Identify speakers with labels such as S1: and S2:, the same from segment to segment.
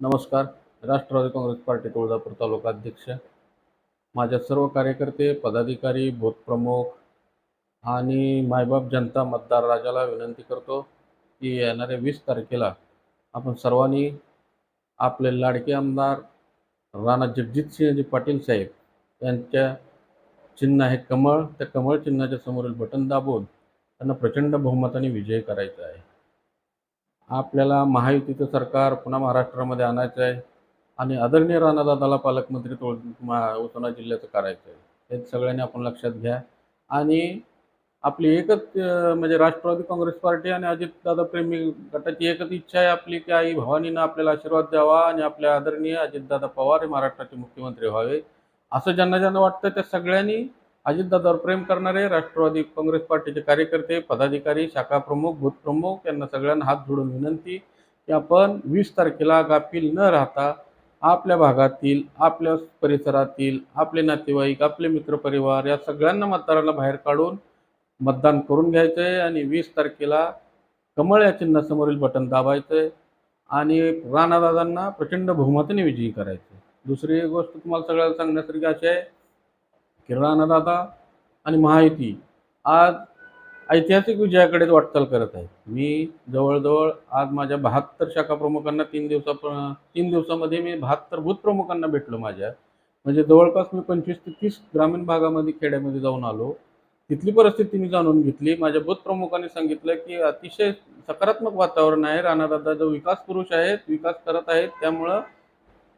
S1: नमस्कार. राष्ट्रवादी काँग्रेस पार्टी तुळजापूर तालुका अध्यक्ष. माझ्या सर्व कार्यकर्ते पदाधिकारी भूतप्रमुख आणि मायबाप जनता मतदार राजाला विनंती करतो की येणाऱ्या वीस तारखेला आपण सर्वांनी आपले लाडके आमदार राणा जगजितसिंहजी पाटील साहेब यांच्या चिन्ह आहे कमळ. त्या कमळ चिन्हाच्या समोरील बटन दाबून त्यांना प्रचंड बहुमताने विजय करायचा आहे. आपल्याला महायुतीचं सरकार पुन्हा महाराष्ट्रामध्ये आणायचं आहे आणि आदरणीय राणादादाला पालकमंत्री तुळ मा जिल्ह्याचं करायचं आहे. हे सगळ्यांनी आपण लक्षात घ्या. आणि आपली एकच म्हणजे राष्ट्रवादी काँग्रेस पार्टी आणि अजितदादा प्रेमी गटाची एकच इच्छा आहे आपली की आई भवानीनं आपल्याला आशीर्वाद द्यावा आणि आपल्या आदरणीय अजितदादा पवार हे महाराष्ट्राचे मुख्यमंत्री व्हावे. असं ज्यांना ज्यांना वाटतं त्या सगळ्यांनी अजितदादावर प्रेम करणारे राष्ट्रवादी काँग्रेस पार्टीचे कार्यकर्ते पदाधिकारी शाखा प्रमुख बूथ प्रमुख यांना सगळ्यांना हात जोडून विनंती की आपण वीस तारखेला गाफील न राहता आपल्या भागातील आपल्या परिसरातील आपले नातेवाईक आपले मित्रपरिवार या सगळ्यांना मतदाराला बाहेर काढून मतदान करून घ्यायचं आहे आणि वीस तारखेला कमळ या चिन्हासमोरील बटन दाबायचं आहे आणि राणादादांना प्रचंड बहुमताने विजयी करायचं. आहे दुसरी गोष्ट तुम्हाला सगळ्याला सांगण्यासारखी अशी आहे की आणि महायुती आज ऐतिहासिक विजयाकडे वाटचाल करत आहे मी जवळजवळ आज माझ्या बहात्तर शाखा प्रमुखांना तीन दिवसा तीन दिवसामध्ये मी बहात्तर बूथ प्रमुखांना भेटलो माझ्या. म्हणजे जवळपास मी पंचवीस ते तीस ग्रामीण भागामध्ये खेड्यामध्ये जाऊन आलो. तिथली परिस्थिती मी जाणून घेतली. माझ्या बूथ प्रमुखांनी सांगितलं की अतिशय सकारात्मक वातावरण आहे. राणादादा जो विकास पुरुष आहेत विकास करत आहेत. त्यामुळं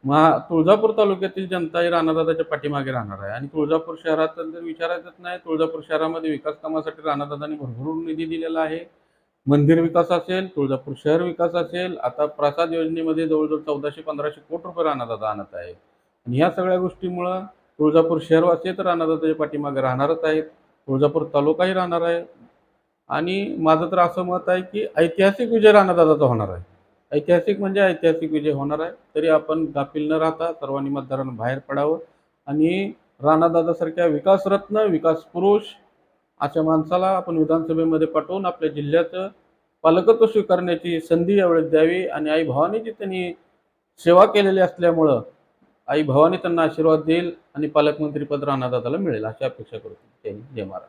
S1: महा तुळजापूर तालुक्यातील जनता ही राणादादाच्या पाठीमागे राहणार आहे. आणि तुळजापूर शहरात जर विचारायचंच नाही तुळजापूर शहरामध्ये विकास कामासाठी राणादादांनी भरभरून निधी दिलेला आहे. मंदिर विकास असेल तुळजापूर शहर विकास असेल आता प्रसाद योजनेमध्ये जवळजवळ चौदाशे पंधराशे कोटी रुपये राणादादा आणत आहेत. आणि ह्या सगळ्या गोष्टीमुळं तुळजापूर शहरवासी तर राणादादाच्या पाठीमागे राहणारच आहेत. तुळजापूर तालुकाही राहणार आहे. आणि माझं तर असं मत आहे की ऐतिहासिक विजय राणादादाचा होणार आहे. ऐतिहासिक म्हणजे ऐतिहासिक विजय होणार आहे. तरी आपण गाफील न राहता सर्वांनी मतदारांना बाहेर पडावं आणि राणादादासारख्या विकासरत्न विकास पुरुष अशा माणसाला आपण विधानसभेमध्ये पाठवून आपल्या जिल्ह्याचं पालकत्व स्वीकारण्याची संधी यावेळेस द्यावी आणि आई भवानीची त्यांनी सेवा केलेली असल्यामुळं आई भावानी त्यांना आशीर्वाद देईल आणि पालकमंत्रीपद राणादादाला मिळेल अशी अपेक्षा करतो. त्यांनी जय महाराष्ट्र.